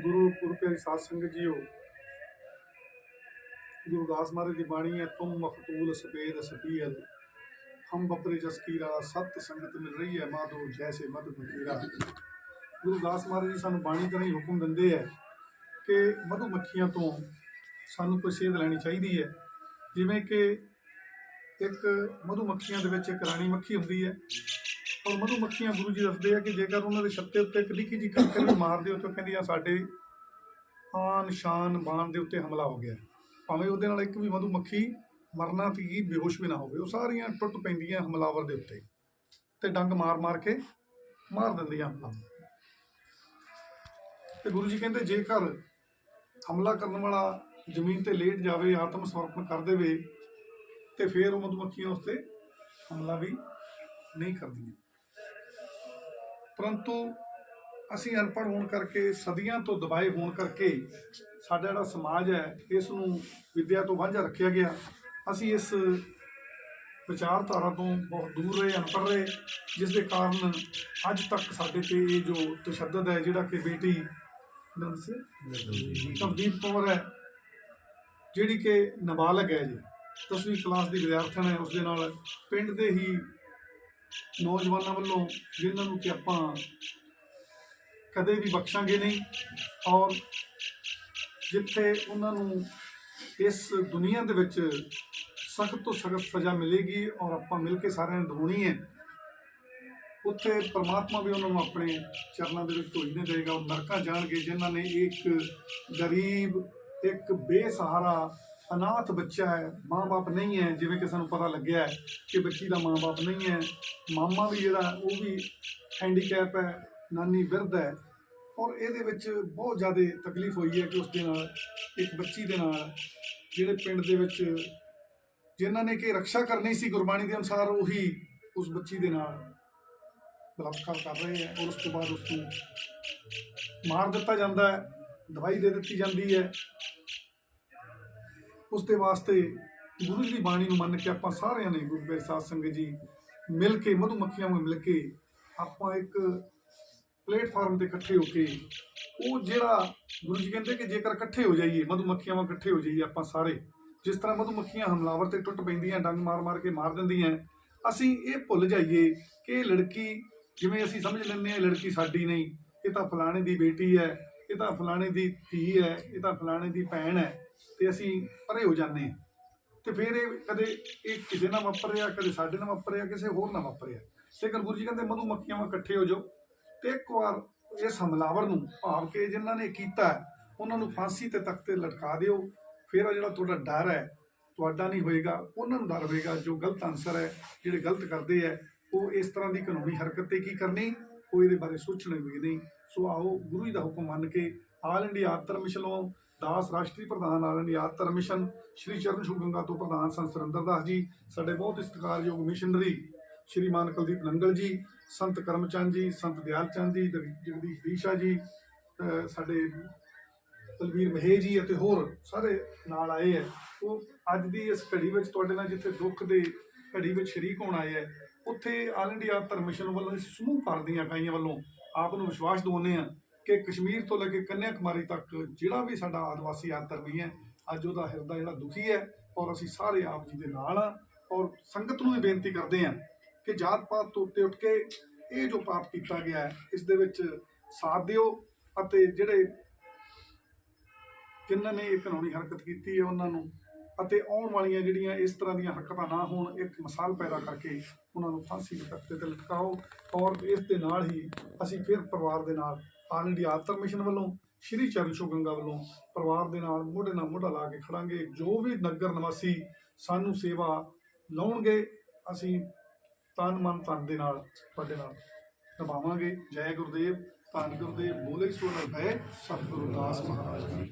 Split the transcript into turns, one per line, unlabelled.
ਗੁਰੂ ਗੁਰਪ੍ਰੀਤ ਸਾਧ ਸੰਗਤ ਜੀਓ, ਗੁਰੂ ਦਾਸ ਮਹਾਰਾਜ ਦੀ ਬਾਣੀ ਹੈ, ਤੁਮ ਮਖਤੂਲ ਸਪੇਦ ਸਪੀਲ ਹਮ ਬਪਰੇ ਜਸ ਕੀਰਾ, ਸਤ ਸੰਗਤ ਮਿਲ ਰਹੀ ਹੈ ਮਾਧੋ ਜੈਸੇ ਮਧ ਮਕੀਰਾ ਗੁਰੂ ਦਾਸ ਮਹਾਰਾਜ ਜੀ ਸਾਨੂੰ ਬਾਣੀ ਕਰਨ ਹੀ ਹੁਕਮ ਦਿੰਦੇ ਹੈ ਕਿ ਮਧੂ ਮੱਖੀਆਂ ਤੋਂ ਸਾਨੂੰ ਕੋਈ ਸੇਧ ਲੈਣੀ ਚਾਹੀਦੀ ਹੈ। ਜਿਵੇਂ ਕਿ ਇੱਕ ਮਧੂ ਮੱਖੀਆਂ ਦੇ ਵਿੱਚ ਇੱਕ ਰਾਣੀ ਮੱਖੀ ਹੁੰਦੀ ਹੈ ਔਰ ਮਧੂ ਮੱਖੀਆਂ ਗੁਰੂ ਜੀ ਦੱਸਦੇ ਆ ਕਿ ਜੇਕਰ ਉਹਨਾਂ ਦੇ ਛੱਤੇ ਉੱਤੇ ਇੱਕ ਨਿੱਕੀ ਜਿਹੀ ਕੰਕਰ ਵੀ ਮਾਰ ਦਿਓ ਤਾਂ ਕਹਿੰਦੀਆਂ ਸਾਡੇ ਆਨ ਸ਼ਾਨ ਬਾਣ ਦੇ ਉੱਤੇ ਹਮਲਾ ਹੋ ਗਿਆ। ਭਾਵੇਂ ਉਹਦੇ ਨਾਲ ਇੱਕ ਵੀ ਮਧੂ ਮੱਖੀ ਮਰਨਾ ਤੀ ਬੇਹੋਸ਼ ਵੀ ਨਾ ਹੋਵੇ, ਉਹ ਸਾਰੀਆਂ ਟੁੱਟ ਪੈਂਦੀਆਂ ਹਮਲਾਵਰ ਦੇ ਉੱਤੇ ਤੇ ਡੰਗ ਮਾਰ ਮਾਰ ਕੇ ਮਾਰ ਦਿੰਦੀਆਂ ਹਮਲਾ। ਤੇ ਗੁਰੂ ਜੀ ਕਹਿੰਦੇ ਜੇਕਰ ਹਮਲਾ ਕਰਨ ਵਾਲਾ ਜ਼ਮੀਨ ਤੇ ਲੇਟ ਜਾਵੇ, ਆਤਮ ਸਮਰਪਣ ਕਰ ਦੇਵੇ ਤੇ ਫਿਰ ਉਹ ਮਧੂਮੱਖੀਆਂ ਉਸ ਤੇ ਹਮਲਾ ਵੀ ਨਹੀਂ ਕਰਦੀਆਂ। ਪਰੰਤੂ ਅਸੀਂ ਅਨਪੜ੍ਹ ਹੋਣ ਕਰਕੇ, ਸਦੀਆਂ ਤੋਂ ਦਬਾਏ ਹੋਣ ਕਰਕੇ ਸਾਡਾ ਜਿਹੜਾ ਸਮਾਜ ਹੈ, ਇਸ ਨੂੰ ਵਿਦਿਆ ਤੋਂ ਵਾਂਝਾ ਰੱਖਿਆ ਗਿਆ। ਅਸੀਂ ਇਸ ਵਿਚਾਰਧਾਰਾ ਤੋਂ ਬਹੁਤ ਦੂਰ ਰਹੇ, ਅਨਪੜ੍ਹ ਰਹੇ, ਜਿਸ ਦੇ ਕਾਰਨ ਅੱਜ ਤੱਕ ਸਾਡੇ ਤੇ ਇਹ ਜੋ ਤਸ਼ੱਦਦ ਹੈ, ਜਿਹੜਾ ਕਿ ਬੇਟੀ ਨਵਦੀਪ ਕੌਰ ਹੈ, ਜਿਹੜੀ ਕਿ ਨਾਬਾਲਗ ਹੈ ਜੀ। 10ਵੀਂ ਕਲਾਸ ਦੀ ਵਿਦਿਆਰਥਣ ਹੈ ਉਸ ਦੇ ਨਾਲ ਪਿੰਡ ਦੇ ਹੀ ਨੌਜਵਾਨਾਂ ਵੱਲੋਂ ਜਿਨ੍ਹਾਂ ਨੂੰ ਕਿ ਆਪਾਂ ਕਦੇ ਵੀ ਬਖਸ਼ਾਂਗੇ ਨਹੀਂ ਔਰ ਜਿੱਥੇ ਉਹਨਾਂ ਨੂੰ ਇਸ ਦੁਨੀਆ ਦੇ ਵਿੱਚ ਸਖਤ ਤੋਂ ਸਖਤ ਸਜ਼ਾ ਮਿਲੇਗੀ ਔਰ ਆਪਾਂ ਮਿਲ ਕੇ ਸਾਰਿਆਂ ਨੇ ਦਿਵਾਉਣੀ ਹੈ, ਉੱਥੇ ਪ੍ਰਮਾਤਮਾ ਵੀ ਉਹਨਾਂ ਨੂੰ ਆਪਣੇ ਚਰਨਾਂ ਦੇ ਵਿੱਚ ਧੋਈ ਨਹੀਂ ਦੇਗਾ ਉਹ ਨਰਕਾਂ ਜਾਣਗੇ ਜਿਨ੍ਹਾਂ ਨੇ ਇੱਕ ਗਰੀਬ, ਇੱਕ ਬੇਸਹਾਰਾ ਅਨਾਥ ਬੱਚਾ ਹੈ, ਮਾਂ-ਬਾਪ ਨਹੀਂ ਹੈ, ਜਿਵੇਂ ਕਿ ਸਾਨੂੰ ਪਤਾ ਲੱਗਿਆ ਕਿ ਬੱਚੀ ਦਾ ਮਾਂ-ਬਾਪ ਨਹੀਂ ਹੈ। ਮਾਮਾ ਵੀ ਜਿਹੜਾ, ਉਹ ਵੀ ਹੈਂਡੀਕੈਪ ਹੈ, ਨਾਨੀ ਵਿਰਧ ਹੈ। ਔਰ ਇਹਦੇ ਵਿੱਚ ਬਹੁਤ ਜ਼ਿਆਦਾ ਤਕਲੀਫ ਹੋਈ ਹੈ ਕਿ ਉਸ ਦੇ ਨਾਲ, ਇੱਕ ਬੱਚੀ ਦੇ ਨਾਲ, ਜਿਹੜੇ ਪਿੰਡ ਦੇ ਵਿੱਚ ਜਿਨ੍ਹਾਂ ਨੇ ਕਿ ਰੱਖਿਆ ਕਰਨੀ ਸੀ ਗੁਰਬਾਣੀ ਦੇ ਅਨੁਸਾਰ, ਉਹੀ ਉਸ ਬੱਚੀ ਦੇ ਨਾਲ ਬਲਾਤਕਾਰ ਕਰ ਰਹੇ ਹੈ ਔਰ ਉਸ ਤੋਂ ਬਾਅਦ ਉਸ ਨੂੰ ਮਾਰ ਦਿੱਤਾ ਜਾਂਦਾ ਹੈ, ਦਵਾਈ ਦੇ ਦਿੱਤੀ ਜਾਂਦੀ ਹੈ। ਉਸ ਦੇ ਵਾਸਤੇ ਗੁਰੂ ਜੀ ਦੀ ਬਾਣੀ ਨੂੰ ਮੰਨ ਕੇ ਆਪਾਂ ਸਾਰਿਆਂ ਨੇ ਗੁਰੂ ਗ੍ਰੰਥ ਸਾਹਿਬ ਸੰਗਤ ਜੀ ਮਿਲ ਕੇ, ਮਧੂਮੱਖੀਆਂ ਨੂੰ ਮਿਲ ਕੇ ਆਪਾਂ ਇੱਕ ਪਲੇਟਫਾਰਮ ਤੇ ਇਕੱਠੇ ਹੋ ਕੇ ਉਹ ਜਿਹੜਾ ਗੁਰੂ ਜੀ ਕਹਿੰਦੇ ਕਿ ਜੇਕਰ ਇਕੱਠੇ ਹੋ ਜਾਈਏ, ਮਧੂਮੱਖੀਆਂ ਵਾਂ ਇਕੱਠੇ ਹੋ ਜਾਈਏ ਆਪਾਂ ਸਾਰੇ, ਜਿਸ ਤਰ੍ਹਾਂ ਮਧੂਮੱਖੀਆਂ ਹਮਲਾਵਰ ਤੇ ਟੁੱਟ ਪੈਂਦੀਆਂ, ਡੰਗ ਮਾਰ ਮਾਰ ਕੇ ਮਾਰ ਦਿੰਦੀਆਂ, ਅਸੀਂ ਇਹ ਭੁੱਲ ਜਾਈਏ ਕਿ ਇਹ ਲੜਕੀ ਜਿਵੇਂ ਅਸੀਂ ਸਮਝ ਲੈਂਦੇ ਹਾਂ ਲੜਕੀ ਸਾਡੀ ਨਹੀਂ, ਇਹ ਤਾਂ ਫਲਾਣੇ ਦੀ ਬੇਟੀ ਹੈ, ਇਹ ਤਾਂ ਫਲਾਣੇ ਦੀ ਧੀ ਹੈ, ਇਹ ਤਾਂ ਫਲਾਣੇ ਦੀ ਭੈਣ ਹੈ। ਤੇ ਅਸੀਂ ਪਰੇ ਹੋ ਜਾਂਦੇ ਹਾਂ। ਤੇ ਫਿਰ ਇਹ ਕਦੇ ਇਹ ਕਿਸੇ ਨਾਲ ਵਾਪਰਿਆ, ਕਦੇ ਸਾਡੇ ਨਾਲ ਵਾਪਰਿਆ, ਕਿਸੇ ਹੋਰ ਨਾਲ ਵਾਪਰਿਆ। ਲੇਕਿਨ ਗੁਰੂ ਜੀ ਕਹਿੰਦੇ, ਮਧੂ ਮੱਖੀਆਂ ਵਾਂ ਇਕੱਠੇ ਹੋ ਜਾਓ। ਤੇ ਇੱਕ ਵਾਰ ਇਸ ਹਮਲਾਵਰ ਨੂੰ ਭਾਵ ਕਿ ਜਿਨ੍ਹਾਂ ਨੇ ਕੀਤਾ ਉਹਨਾਂ ਨੂੰ ਫਾਂਸੀ ਤੇ ਤਖਤ ਲਟਕਾ ਦਿਓ। ਫਿਰ ਉਹ ਜਿਹੜਾ ਤੁਹਾਡਾ ਡਰ ਹੈ, ਤੁਹਾਡਾ ਨਹੀਂ ਹੋਏਗਾ, ਉਹਨਾਂ ਨੂੰ ਡਰ ਹੋਏਗਾ। ਜੋ ਗਲਤ ਅਨਸਰ ਹੈ, ਜਿਹੜੇ ਗਲਤ ਕਰਦੇ ਹੈ, ਉਹ ਇਸ ਤਰ੍ਹਾਂ ਦੀ ਕਾਨੂੰਨੀ ਹਰਕਤ ਤੇ ਕੀ ਕਰਨੀ? ਉਹ ਇਹਦੇ ਬਾਰੇ ਸੋਚਣਾ ਵੀ ਨਹੀਂ। ਸੋ ਆਓ ਗੁਰੂ ਜੀ ਦਾ ਹੁਕਮ ਮੰਨ ਕੇ ਆਲ ਇੰਡੀਆ ਆਤਰ ਮਿਸ਼ਨ ਦਾਸ ਰਾਸ਼ਟਰੀ ਪ੍ਰਧਾਨ ਆਲ ਇੰਡੀਆ ਆਤਰ ਮਿਸ਼ਨ ਸ਼੍ਰੀ ਚਰਨ ਸ਼ੁਭ ਗੰਗਾ ਤੋਂ ਪ੍ਰਧਾਨ ਸੰਤ ਸੁਰਿੰਦਰ ਦਾਸ ਜੀ, ਸਾਡੇ ਬਹੁਤ ਸਤਿਕਾਰਯੋਗ ਮਿਸ਼ਨਰੀ ਸ਼੍ਰੀਮਾਨ ਕੁਲਦੀਪ ਨੰਗਲ ਜੀ, ਸੰਤ ਕਰਮਚੰਦ ਜੀ, ਸੰਤ ਦਿਆਲ ਚੰਦ ਜੀ ਜਗ- ਜਗਦੀਸ਼ ਦੀਸ਼ਾ ਜੀ ਸਾਡੇ ਤਲਵੀਰ ਮਹੇ ਜੀ ਅਤੇ ਹੋਰ ਸਾਰੇ ਨਾਲ ਆਏ ਹੈ। ਉਹ ਅੱਜ ਦੀ ਇਸ ਘੜੀ ਵਿੱਚ ਤੁਹਾਡੇ ਨਾਲ ਜਿੱਥੇ ਦੁੱਖ ਦੇ ਘੜੀ ਵਿੱਚ ਸ਼ਰੀਕ ਹੋਣ ਆਏ ਹੈ, ਉੱਥੇ ਆਲ ਇੰਡੀਆ ਧਰਮ ਮਿਸ਼ਨ ਵੱਲੋਂ ਅਸੀਂ ਸਮੂਹ ਭਰ ਦੀਆਂ ਇਕਾਈਆਂ ਵੱਲੋਂ ਆਪ ਨੂੰ ਵਿਸ਼ਵਾਸ ਦਿਵਾਉਂਦੇ ਹਾਂ ਕਿ ਕਸ਼ਮੀਰ ਤੋਂ ਲੈ ਕੇ ਕੰਨਿਆ ਕੁਮਾਰੀ ਤੱਕ ਜਿਹੜਾ ਵੀ ਸਾਡਾ ਆਦਿਵਾਸੀ ਆਤਰਮੀ ਹੈ, ਅੱਜ ਉਹਦਾ ਹਿਰਦਾ ਜਿਹੜਾ ਦੁਖੀ ਹੈ ਔਰ ਅਸੀਂ ਸਾਰੇ ਆਪ ਜੀ ਦੇ ਨਾਲ ਆ ਔਰ ਸੰਗਤ ਨੂੰ ਵੀ ਬੇਨਤੀ ਕਰਦੇ ਹਾਂ ਕਿ ਜਾਤ ਪਾਤ ਤੋਂ ਉੱਤੇ ਉੱਠ ਕੇ ਇਹ ਜੋ ਪਾਪ ਕੀਤਾ ਗਿਆ ਹੈ, ਇਸ ਦੇ ਵਿੱਚ ਸਾਥ ਦਿਓ ਅਤੇ ਜਿਹੜੇ ਜਿਨ੍ਹਾਂ ਨੇ ਇਹ ਕਾਨੂੰਨੀ ਹਰਕਤ ਕੀਤੀ ਹੈ ਉਹਨਾਂ ਨੂੰ ਅਤੇ ਆਉਣ ਵਾਲੀਆਂ ਜਿਹੜੀਆਂ ਇਸ ਤਰ੍ਹਾਂ ਦੀਆਂ ਹਰਕਤਾਂ ਨਾ ਹੋਣ, ਇੱਕ ਮਿਸਾਲ ਪੈਦਾ ਕਰਕੇ ਉਹਨਾਂ ਨੂੰ ਫਾਂਸੀ ਦੇ ਤਖਤੇ ਤੇ ਲਟਕਾਓ ਔਰ ਇਸ ਦੇ ਨਾਲ ਹੀ ਅਸੀਂ ਫਿਰ ਪਰਿਵਾਰ ਦੇ ਨਾਲ ਆਲ ਇੰਡੀਆ ਆਤਰ ਮਿਸ਼ਨ ਵੱਲੋਂ ਸ਼੍ਰੀ ਚਰਨ ਸ਼ੋ ਗੰਗਾ ਵੱਲੋਂ ਪਰਿਵਾਰ ਦੇ ਨਾਲ ਮੋਢੇ ਨਾਲ ਮੋਢਾ ਲਾ ਕੇ ਖੜਾਂਗੇ। ਜੋ ਵੀ ਨਗਰ ਨਿਵਾਸੀ ਸਾਨੂੰ ਸੇਵਾ ਲਾਉਣਗੇ, ਅਸੀਂ ਤਨ ਮਨ ਧਨ ਦੇ ਨਾਲ, ਤੁਹਾਡੇ ਨਾਲ ਨਿਭਾਵਾਂਗੇ। ਜੈ ਗੁਰਦੇਵ, ਧੰਨ ਗੁਰਦੇਵ, ਬੋਲੇ ਸੋ ਨਿਰਭੈ ਸਤਿਗੁਰੂ ਦਾਸ ਮਹਾਰਾਜ।